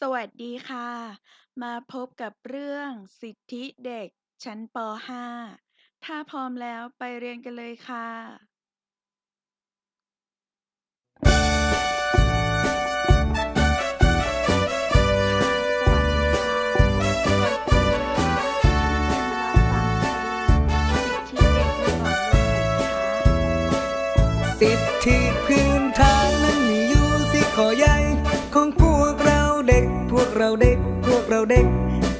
สวัสดีค่ะ มาพบกับเรื่องสิทธิเด็กชั้นป .5 ถ้าพร้อมแล้วไปเรียนกันเลยค่ะ เราเด็ก พวกเราเด็ก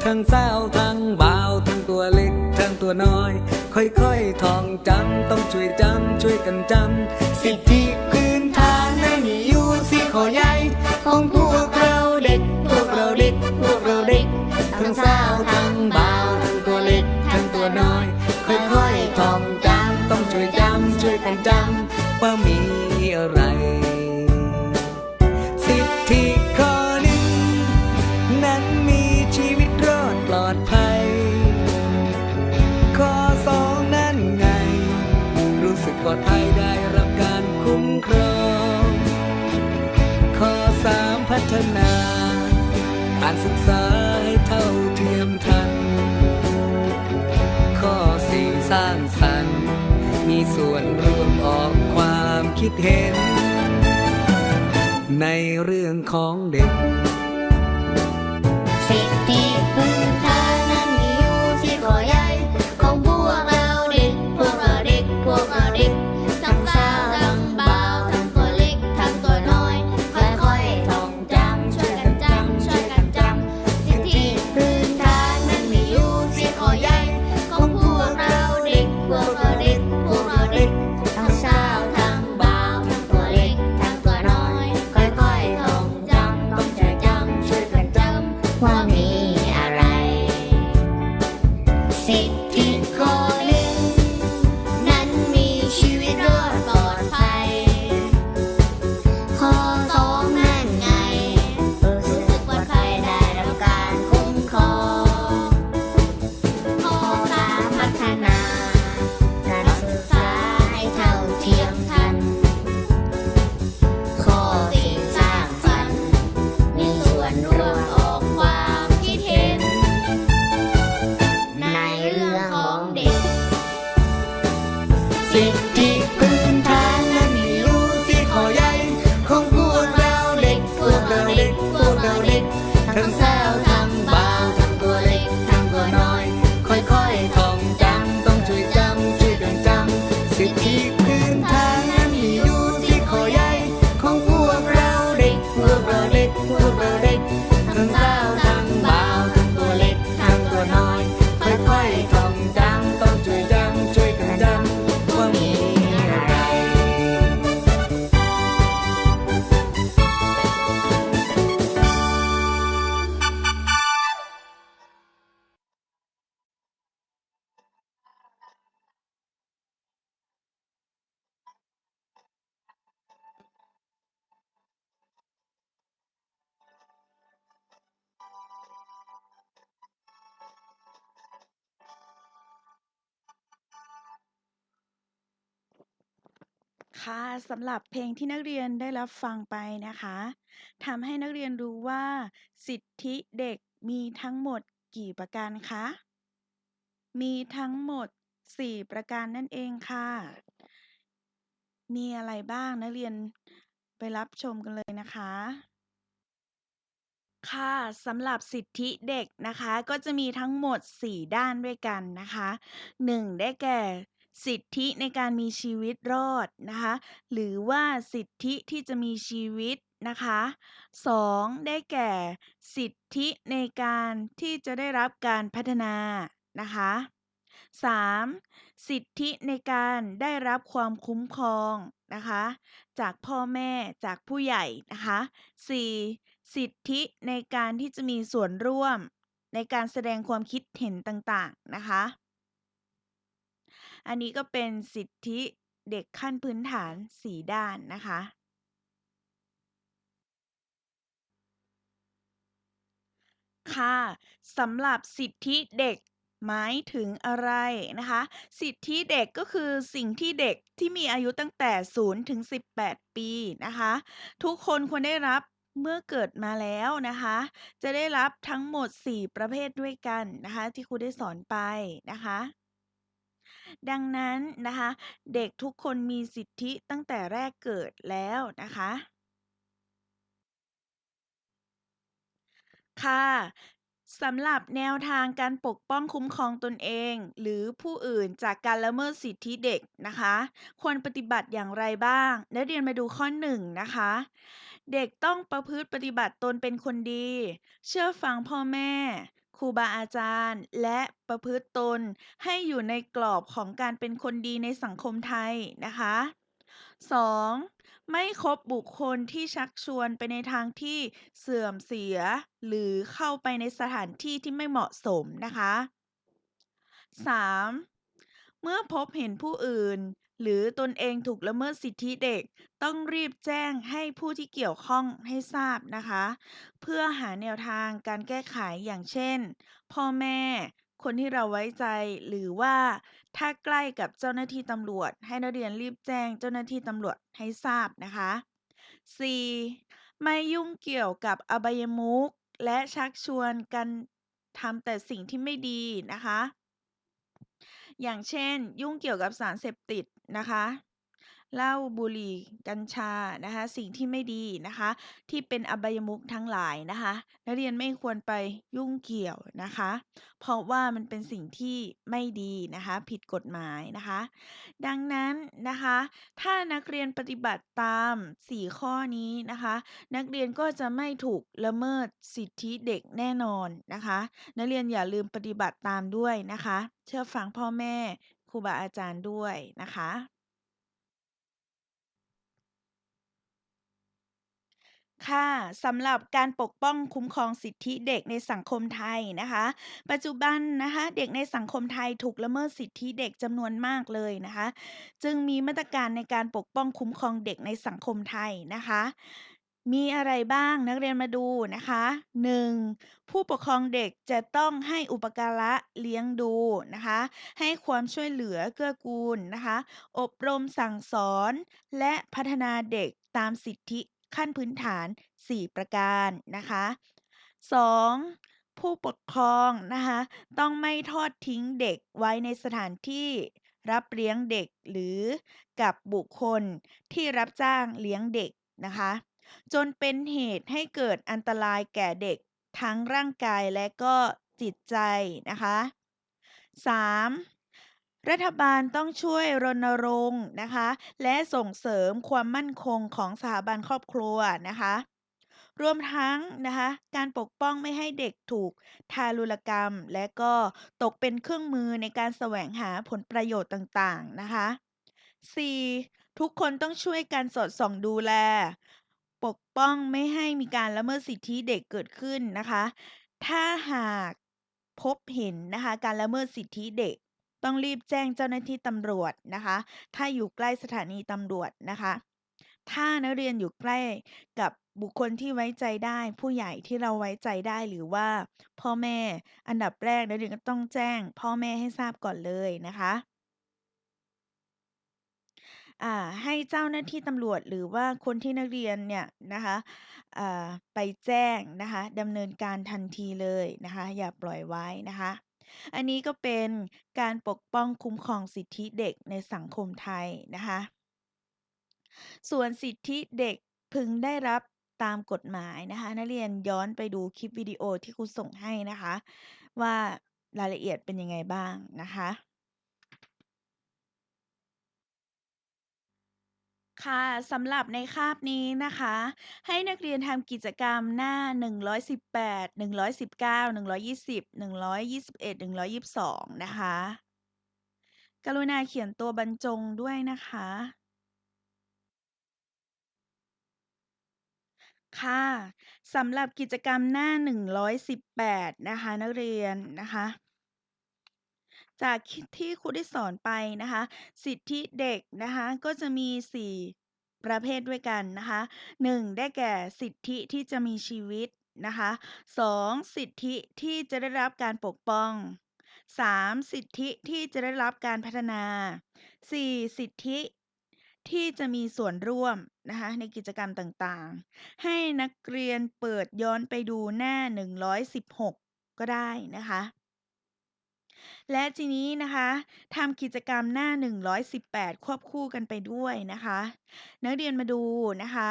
ทั้งสาวทั้งบ่าวทั้งตัวเล็ก ทั้งตัวน้อย ค่อยๆท่องจำต้องช่วยจำช่วยกันจำสิทธิ สร้างสรรค์ มีส่วนร่วมออกความคิดเห็น ในเรื่องของเด็ก ค่ะสำหรับเพลงที่นักเรียนได้รับฟังไปนะคะทำให้นักเรียนรู้ว่า สิทธิเด็กมีทั้งหมดกี่ประการคะ มีทั้งหมด 4 ประการนั่นเองค่ะ มีอะไรบ้างนักเรียนไปรับชมกันเลยนะคะ ค่ะสำหรับสิทธิเด็กนะคะ ก็จะมีทั้งหมด 4 ด้านด้วยกันนะคะ 1. ได้แก่ สิทธิในการมีชีวิตรอดนะคะ หรือว่าสิทธิที่จะมีชีวิตนะคะ 2. ได้แก่ สิทธิในการที่จะได้รับการพัฒนานะคะ 3. สิทธิในการได้รับความคุ้มครองนะคะ จากพ่อแม่จากผู้ใหญ่นะคะ 4. สิทธิในการที่จะมีส่วนร่วม ในการแสดงความคิดเห็นต่างๆนะคะ อันนี้ก็เป็นสิทธิเด็กขั้นพื้นฐาน 4 ด้านนะคะ ค่ะสำหรับสิทธิเด็กหมายถึงอะไรนะคะ สิทธิเด็กก็คือสิ่งที่เด็กที่มีอายุตั้งแต่ 0 ถึง 18 ปีนะคะ ทุกคนควรได้รับเมื่อเกิดมาแล้วนะคะ จะได้รับทั้งหมด 4 ประเภทด้วยกันนะคะ ที่ครูได้สอนไปนะคะ ดังนั้นนะคะ เด็กทุกคนมีสิทธิตั้งแต่แรกเกิดแล้วนะคะ ค่ะสำหรับแนวทางการปกป้องคุ้มครองตนเอง หรือผู้อื่นจากการละเมิดสิทธิเด็กนะคะ ควรปฏิบัติอย่างไรบ้าง นักเรียนมาดูข้อหนึ่งนะคะ เด็กต้องประพฤติปฏิบัติตนเป็นคนดี เชื่อฟังพ่อแม่ ครูบาอาจารย์ และประพฤติตนให้อยู่ในกรอบของการเป็นคนดีในสังคมไทยนะคะ 2. ไม่คบบุคคลที่ชักชวนไปในทางที่เสื่อมเสีย หรือเข้าไปในสถานที่ที่ไม่เหมาะสมนะคะ 3. เมื่อพบเห็นผู้อื่น หรือตนเองถูกละเมิดสิทธิเด็ก ต้องรีบแจ้งให้ผู้ที่เกี่ยวข้องให้ทราบนะคะ เพื่อหาแนวทางการแก้ไขอย่างเช่น พ่อแม่ คนที่เราไว้ใจหรือว่าถ้าใกล้กับเจ้าหน้าที่ตำรวจ ให้นักเรียนรีบแจ้งเจ้าหน้าที่ตำรวจให้ทราบนะคะ 4. ไม่ยุ่งเกี่ยวกับอบายมุขและชักชวนกันทำแต่สิ่งที่ไม่ดีนะคะ อย่างเช่น ยุ่งเกี่ยวกับสารเสพติดนะคะ เหล้าบุหรี่ กัญชานะคะ สิ่งที่ไม่ดีนะคะ ที่เป็นอบายมุขทั้งหลายนะคะ นักเรียนไม่ควรไปยุ่งเกี่ยวนะคะ เพราะว่ามันเป็นสิ่งที่ไม่ดีนะคะ ผิดกฎหมายนะคะ ดังนั้นนะคะ ถ้านักเรียนปฏิบัติตาม 4 ข้อนี้นะคะ นักเรียนก็จะไม่ถูกละเมิดสิทธิเด็กแน่นอนนะคะ นักเรียนอย่าลืมปฏิบัติตามด้วยนะคะ เชื่อฟังพ่อแม่ครูบาอาจารย์ด้วยนะคะ ค่ะ สำหรับการปกป้องคุ้มครองสิทธิเด็กในสังคมไทยนะคะ ปัจจุบันนะคะเด็กในสังคมไทยถูกละเมิดสิทธิเด็กจำนวนมากเลยนะคะ จึงมีมาตรการในการปกป้องคุ้มครองเด็กในสังคมไทยนะคะ มีอะไรบ้างนักเรียนมาดูนะคะ 1. ผู้ปกครองเด็กจะต้องให้อุปการะเลี้ยงดูนะคะ ให้ความช่วยเหลือเกื้อกูลนะคะ อบรมสั่งสอน และพัฒนาเด็กตามสิทธิ ขั้นพื้นฐาน 4 ประการนะคะ 2. ผู้ปกครองนะคะต้องไม่ทอดทิ้งเด็กไว้ในสถานที่รับเลี้ยงเด็กหรือกับบุคคลที่รับจ้างเลี้ยงเด็กนะคะ จนเป็นเหตุให้เกิดอันตรายแก่เด็กทั้งร่างกายและก็จิตใจนะคะ 3. รัฐบาลต้องช่วยรณรงค์นะคะ และส่งเสริมความมั่นคงของสถาบันครอบครัวนะคะ รวมทั้งนะคะการปกป้องไม่ให้เด็กถูกทารุณกรรม และก็ตกเป็นเครื่องมือในการแสวงหาผลประโยชน์ต่างๆนะคะ 4. ทุกคนต้องช่วยกันสอดส่องดูแล ปกป้องไม่ให้มีการละเมิดสิทธิเด็กเกิดขึ้นนะคะ ถ้าหากพบเห็นนะคะการละเมิดสิทธิเด็ก ต้องรีบแจ้งเจ้าหน้าที่ตำรวจนะคะ ถ้าอยู่ใกล้สถานีตำรวจนะคะ ถ้านักเรียนอยู่ใกล้กับบุคคลที่ไว้ใจได้ ผู้ใหญ่ที่เราไว้ใจได้หรือว่า พ่อแม่อันดับแรกนักเรียนก็ต้องแจ้ง พ่อแม่ให้ทราบก่อนเลยนะคะอ่าให้เจ้าหน้าที่ตำรวจหรือว่าคนที่นักเรียนเนี่ยนะคะอ่าไปแจ้งนะคะดำเนินการทันทีเลยนะคะ อย่าปล่อยไว้นะคะ อันนี้ก็เป็นการปกป้องคุ้มครองสิทธิเด็กในสังคมไทยนะคะ ส่วนสิทธิเด็กพึงได้รับตามกฎหมายนะคะนักเรียนย้อนไปดูคลิปวิดีโอที่ครูส่งให้นะคะ ว่ารายละเอียดเป็นยังไงบ้างนะคะ ค่ะสำหรับในคาบนี้นะคะ ให้นักเรียนทำกิจกรรมหน้า 118 119 120 121 122 นะคะ กรุณาเขียนตัวบรรจงด้วยนะคะ ค่ะสำหรับกิจกรรมหน้า 118 นะคะ นักเรียนนะคะ จากที่ครูได้สอนไปนะคะ สิทธิเด็กนะคะ ก็จะมี 4 ประเภทด้วยกันนะคะ 1. ได้แก่สิทธิที่จะมีชีวิตนะคะ 2. สิทธิที่จะได้รับการปกป้อง 3. สิทธิที่จะได้รับการพัฒนา 4. สิทธิที่จะมีส่วนร่วมนะคะ ในกิจกรรมต่างๆ ให้นักเรียนเปิดย้อนไปดูหน้า 116 ก็ได้นะคะ และทีนี้นะคะทำกิจกรรมหน้า 118 ควบคู่กันไปด้วยนะคะ นักเรียนมาดูนะคะ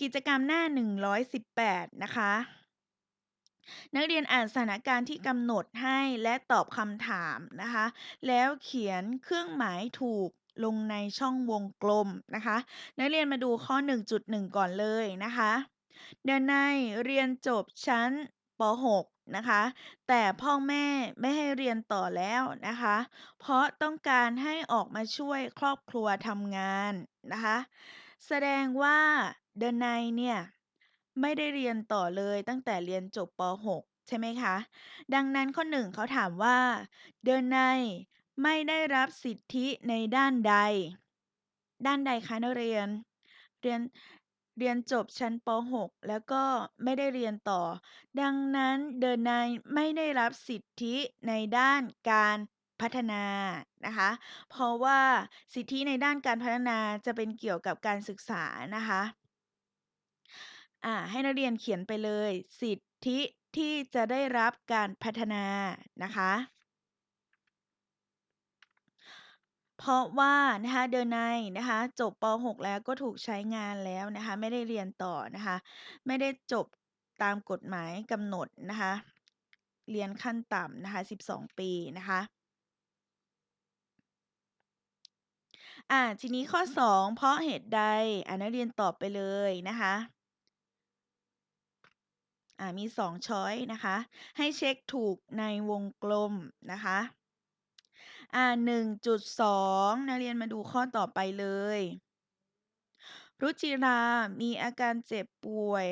กิจกรรมหน้า 118 นะคะ นักเรียนอ่านสถานการณ์ที่กำหนดให้และตอบคำถามนะคะ แล้วเขียนเครื่องหมายถูกลงในช่องวงกลมนะคะ นักเรียนมาดูข้อ 1.1 ก่อนเลยนะคะ เดนในเรียนจบชั้นป .6 นะคะ แต่พ่อแม่ไม่ให้เรียนต่อแล้วนะคะ เพราะต้องการให้ออกมาช่วยครอบครัวทำงานนะคะ แสดงว่าเดนในเนี่ยไม่ได้เรียนต่อเลยตั้งแต่เรียนจบป .6 ใช่ไหมคะ ดังนั้นข้อ1เขาถามว่า เดนในไม่ได้รับสิทธิในด้านใด ด้านใดคะนักเรียน เรียน เรียนจบชั้น ป .6 แล้วก็ไม่ได้เรียนต่อ ดังนั้นเดนายไม่ได้รับสิทธิในด้านการพัฒนานะคะ เพราะว่าสิทธิในด้านการพัฒนาจะเป็นเกี่ยวกับการศึกษานะคะ อ่า ให้นักเรียนเขียนไปเลย สิทธิที่จะได้รับการพัฒนานะคะ เพราะว่านะคะ เดนายนะคะ จบ ป .6 แล้ว ก็ถูกใช้งานแล้วนะคะ ไม่ได้เรียนต่อนะคะ ไม่ได้จบตามกฎหมายกำหนดนะคะ เรียนขั้นต่ำนะคะ 12 ปีนะคะ อ่า ทีนี้ข้อ 2 เพราะเหตุใด อ่า นักเรียนตอบไปเลยนะคะ อ่า มี 2 ช้อยส์นะคะ ให้เช็คถูกในวงกลมนะคะ อ่า 1.2 นักเรียนมาดูข้อต่อไปเลย รุจิรามีอาการเจ็บป่วย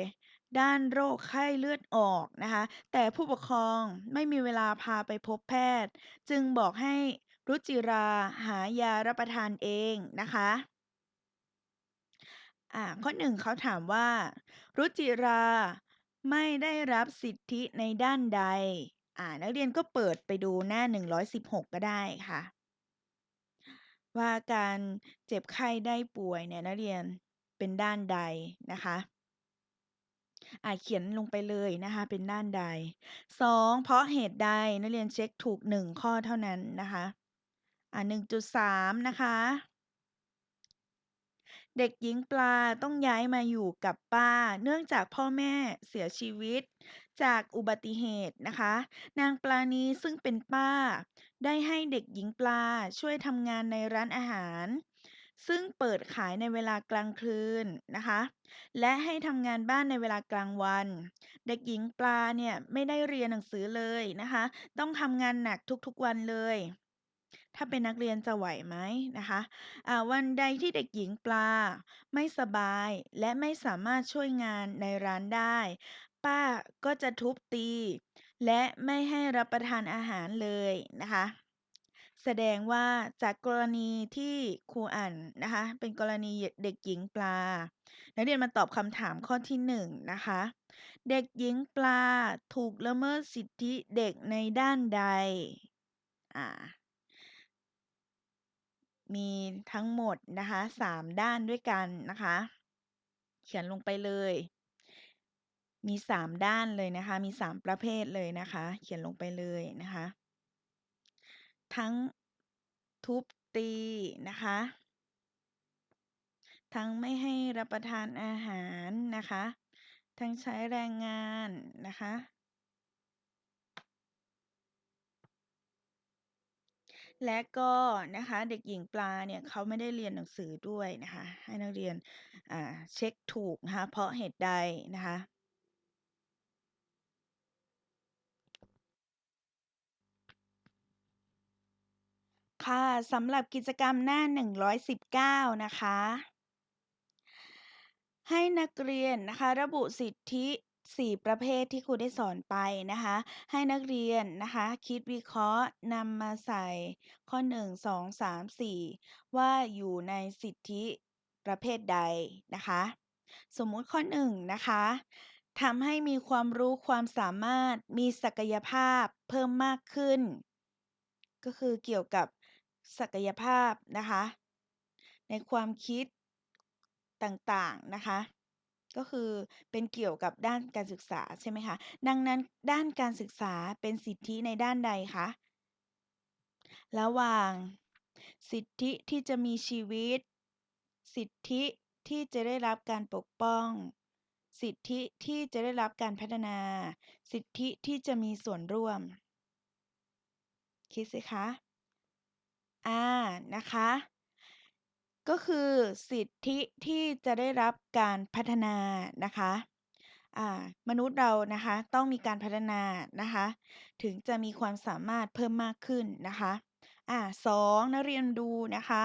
ด้านโรคไข้เลือดออกนะคะ แต่ผู้ปกครองไม่มีเวลาพาไปพบแพทย์ จึงบอกให้รุจิราหายารับประทานเองนะคะอ่าข้อ1เขาถามว่า รุจิราไม่ได้รับสิทธิในด้านใด อ่า นักเรียนก็เปิดไปดูหน้า 116 ก็ได้ค่ะ ว่าการเจ็บไข้ได้ป่วยเนี่ยนักเรียนเป็นด้านใดนะคะอ่าเขียนลงไปเลยนะคะ เป็นด้านใด 2 เพราะเหตุใดนักเรียนเช็คถูก 1 ข้อเท่านั้นนะคะอ่า1.3 นะคะ เด็กหญิงปลาต้องย้ายมาอยู่กับป้า เนื่องจากพ่อแม่เสียชีวิต จากอุบัติเหตุนะคะ นางปลานีซึ่งเป็นป้า ได้ให้เด็กหญิงปลาช่วยทำงานในร้านอาหาร ซึ่งเปิดขายในเวลากลางคืนนะคะ และให้ทำงานบ้านในเวลากลางวัน เด็กหญิงปลาเนี่ยไม่ได้เรียนหนังสือเลยนะคะ ต้องทำงานหนักทุกๆวันเลย ถ้าเป็นนักเรียนจะไหวไหมนะคะอ่าวันใดที่เด็กหญิงปลา ไม่สบายและไม่สามารถช่วยงานในร้านได้ ป้าก็จะทุบตี และไม่ให้รับประทานอาหารเลยนะคะ แสดงว่าจากกรณีที่ครูอ่านนะคะ เป็นกรณีเด็กหญิงปลา นักเรียนมาตอบคำถามข้อที่1นะคะ เด็กหญิงปลาถูกละเมิดสิทธิเด็กในด้านใดอ่ามีทั้งหมดนะคะ 3 ด้านด้วยกันนะคะ เขียนลงไปเลย มี 3 ด้านเลยนะคะ มี 3 ประเภทเลยนะคะ เขียนลงไปเลยนะคะ ทั้งทุบตีนะคะ ทั้งไม่ให้รับประทานอาหารนะคะ ทั้งใช้แรงงานนะคะ และก็นะคะเด็กหญิงปลาเนี่ยเขาไม่ได้เรียนหนังสือด้วยนะคะ ให้นักเรียนเช็คถูกนะคะเพราะเหตุใดนะคะ ค่ะ สำหรับกิจกรรมหน้า 119 นะคะ ให้นักเรียนนะคะ ระบุสิทธิ 4 ประเภทที่ครูได้สอนไปนะคะ ให้นักเรียนนะคะ คิดวิเคราะห์นำมาใส่ข้อ 1 2 3 4 ว่าอยู่ในสิทธิประเภทใดนะคะ สมมุติข้อ 1 นะคะทำให้มีความรู้ความสามารถมีศักยภาพเพิ่มมากขึ้น ก็คือเกี่ยวกับ ศักยภาพนะคะ ในความคิดต่างๆนะคะ ก็คือเป็นเกี่ยวกับด้านการศึกษาใช่ไหมคะดังนั้นด้านการศึกษาเป็นสิทธิในด้านใดคะระหว่าง สิทธิที่จะมีชีวิต สิทธิที่จะได้รับการปกป้อง สิทธิที่จะได้รับการพัฒนา สิทธิที่จะมีส่วนร่วม คิดสิคะ อา นะคะ ก็คือสิทธิที่จะได้รับการพัฒนานะคะ อ่า มนุษย์เรานะคะต้องมีการพัฒนานะคะ ถึงจะมีความสามารถเพิ่มมากขึ้นนะคะ อ่า 2 นักเรียนดูนะคะ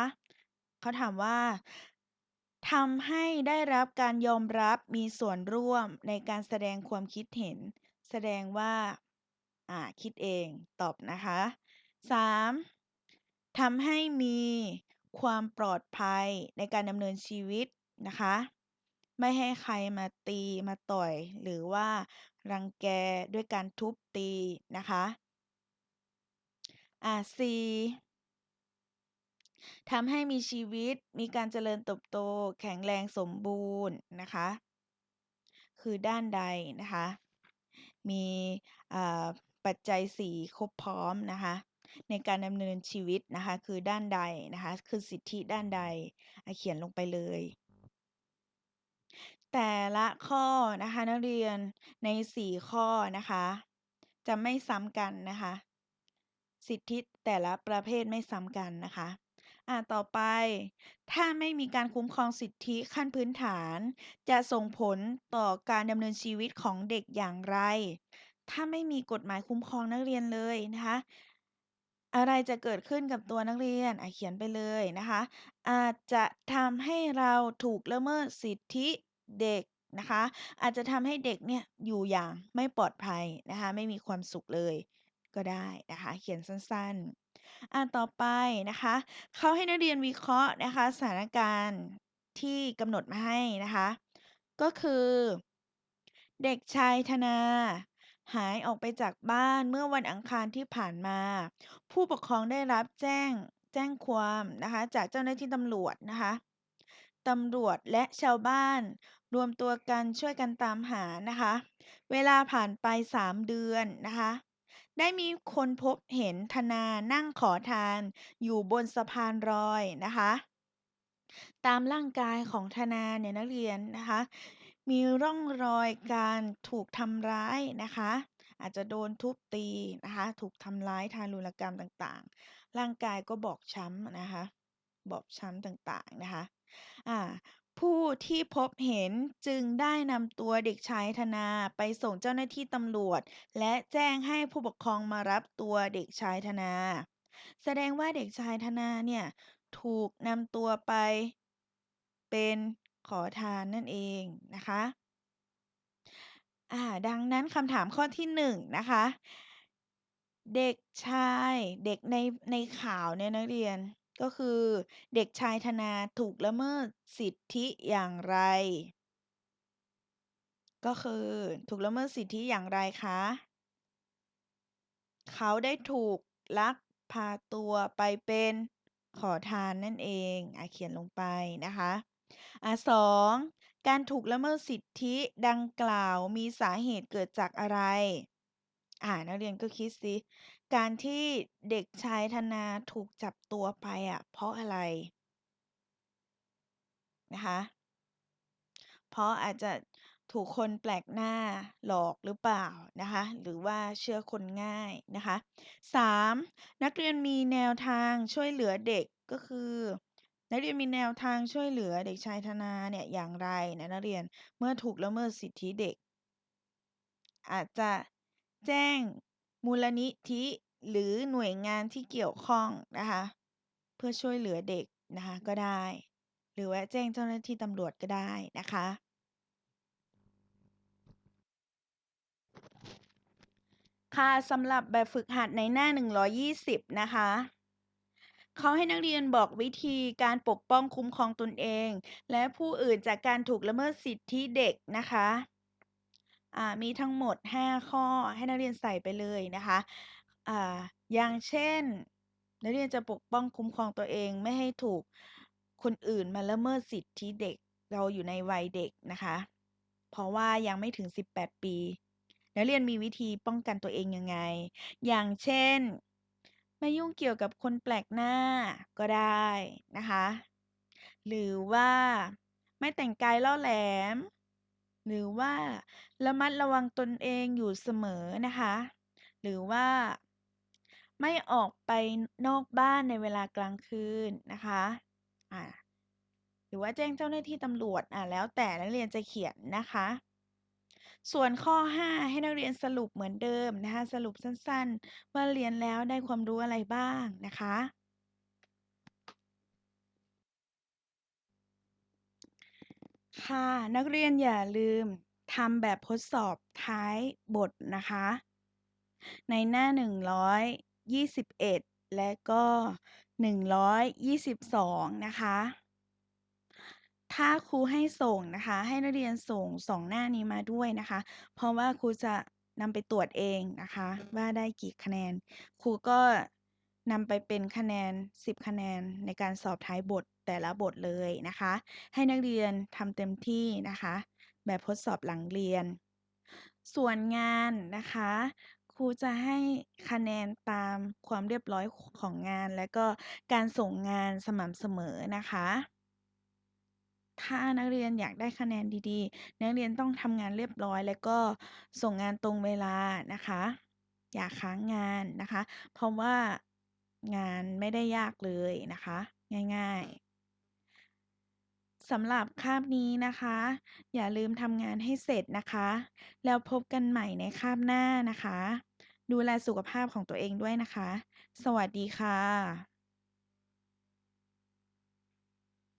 เขาถามว่า ทำให้ได้รับการยอมรับมีส่วนร่วมในการแสดงความคิดเห็น แสดงว่า อ่า คิดเอง ตอบนะคะ 3 ทำให้มีความปลอดภัยในการดำเนินชีวิตนะคะ ไม่ให้ใครมาตีมาต่อย หรือว่ารังแกด้วยการทุบตีนะคะอ่า4ทำให้มีชีวิตมีการเจริญเติบโต แข็งแรงสมบูรณ์นะคะ คือด้านใดนะคะ มีอ่าปัจจัย 4 ครบพร้อมนะคะ ในการดำเนินชีวิตนะคะ คือด้านใดนะคะ คือสิทธิด้านใดเขียนลงไปเลย แต่ละข้อนะคะนักเรียนใน 4 ข้อนะคะ จะไม่ซ้ำกันนะคะ สิทธิแต่ละประเภทไม่ซ้ำกันนะคะอ่าต่อไป ถ้าไม่มีการคุ้มครองสิทธิขั้นพื้นฐาน จะส่งผลต่อการดำเนินชีวิตของเด็กอย่างไร ถ้าไม่มีกฎหมายคุ้มครองนักเรียนเลยนะคะ อะไรจะเกิดขึ้นกับตัวนักเรียน อ่า เขียนไปเลยนะคะ อาจจะทำให้เราถูกละเมิดสิทธิเด็กนะคะ อาจจะทำให้เด็กเนี่ยอยู่อย่างไม่ปลอดภัยนะคะ ไม่มีความสุขเลยก็ได้นะคะ เขียนสั้น ๆ อ่า ต่อไปนะคะ เขาให้นักเรียนวิเคราะห์นะคะสถานการณ์ที่กำหนดมาให้นะคะ ก็คือ เด็กชายธนา หายออกไปจากบ้านเมื่อวันอังคารที่ผ่านมา ผู้ปกครองได้รับแจ้งแจ้งความนะคะ จากเจ้าหน้าที่ตำรวจนะคะตำรวจและชาวบ้าน รวมตัวกันช่วยกันตามหานะคะ เวลาผ่านไป 3 เดือนนะคะ ได้มีคนพบเห็นธนานั่งขอทาน อยู่บนสะพานลอยนะคะ ตามร่างกายของธนาเนี่ยนักเรียนนะคะ มีร่องรอยการถูกทำร้ายนะคะ อาจจะโดนทุบตีนะคะ ถูกทำร้ายทารุณกรรมต่างๆ ร่างกายก็บอบช้ำนะคะ บอบช้ำต่างๆนะคะอ่าผู้ที่พบเห็นจึงได้นำตัวเด็กชายธนาไปส่งเจ้าหน้าที่ตำรวจ และแจ้งให้ผู้ปกครองมารับตัวเด็กชายธนา แสดงว่าเด็กชายธนาเนี่ยถูกนำตัวไปเป็น ขอทานนั่นเองนะคะอ่าดังนั้นคำถามข้อที่1นะคะ เด็กชายเด็กในในข่าวเนี่ยนักเรียนก็คือเด็กชายธนาถูกละเมิดสิทธิอย่างไร?ก็คือถูกละเมิดสิทธิอย่างไรคะ?เขาได้ถูกลักพาตัวไปเป็นขอทานนั่นเองอเขียนลงไปนะคะ อ่า2การถูกละเมิดสิทธิดังกล่าวมีสาเหตุเกิดจากอะไร?อ่านักเรียนก็คิดสิ การที่เด็กชายธนาถูกจับตัวไปอะเพราะอะไร?นะคะ เพราะอาจจะถูกคนแปลกหน้าหลอกหรือเปล่านะคะ หรือว่าเชื่อคนง่ายนะคะ 3 นักเรียนมีแนวทางช่วยเหลือเด็กก็คือ นักเรียนมีแนวทางช่วยเหลือเด็กชายธนาเนี่ยอย่างไรนะนักเรียนเมื่อถูกละเมิดสิทธิเด็ก?อาจจะแจ้งมูลนิธิหรือหน่วยงานที่เกี่ยวข้องนะคะเพื่อช่วยเหลือเด็กนะคะก็ได้ หรือว่าแจ้งเจ้าหน้าที่ตำรวจก็ได้นะคะ ค่ะสำหรับแบบฝึกหัดในหน้า 120 นะคะ เขาให้นักเรียนบอกวิธีการปกป้องคุ้มครองตนเอง และผู้อื่นจากการถูกละเมิดสิทธิเด็กนะคะอ่ามีทั้งหมด 5 ข้อให้นักเรียนใส่ไปเลยนะคะอ่าอย่างเช่น นักเรียนจะปกป้องคุ้มครองตัวเองไม่ให้ถูกคนอื่นมาละเมิดสิทธิเด็กเราอยู่ในวัยเด็กนะคะ เพราะว่ายังไม่ถึง 18 ปี นักเรียนมีวิธีป้องกันตัวเองยังไง อย่างเช่น ไม่ยุ่งเกี่ยวกับคนแปลกหน้าก็ได้นะคะ หรือว่าไม่แต่งกายล่อแหลม หรือว่าระมัดระวังตนเองอยู่เสมอนะคะ หรือว่าไม่ออกไปนอกบ้านในเวลากลางคืนนะคะอ่าหรือว่าแจ้งเจ้าหน้าที่ตำรวจอ่าแล้วแต่นักเรียนจะเขียนนะคะ ส่วนข้อ 5 ให้นักเรียนสรุปเหมือนเดิมนะคะสรุปสั้นๆ ว่าเรียนแล้วได้ความรู้อะไรบ้างนะคะ ค่ะ นักเรียนอย่าลืมทำแบบทดสอบท้ายบทนะคะ ในหน้า 121 และก็ 122 นะคะ ถ้าครูให้ส่งนะคะ ให้นักเรียนส่ง2หน้านี้มาด้วยนะคะ เพราะว่าครูจะนำไปตรวจเองนะคะ ว่าได้กี่คะแนน ครูก็นำไปเป็นคะแนน 10 คะแนนในการสอบท้ายบทแต่ละบทเลยนะคะ ให้นักเรียนทำเต็มที่นะคะ แบบทดสอบหลังเรียน ส่วนงานนะคะ ครูจะให้คะแนนตามความเรียบร้อยของงาน และก็การส่งงานสม่ำเสมอนะคะ ถ้านักเรียนอยากได้คะแนนดีๆ นักเรียนต้องทำงานเรียบร้อย แล้วก็ส่งงานตรงเวลานะคะ อย่าค้างงานนะคะ เพราะว่างานไม่ได้ยากเลยนะคะ ง่ายๆสำหรับคาบนี้นะคะ อย่าลืมทำงานให้เสร็จนะคะ แล้วพบกันใหม่ในคาบหน้านะคะ ดูแลสุขภาพของตัวเองด้วยนะคะ สวัสดีค่ะ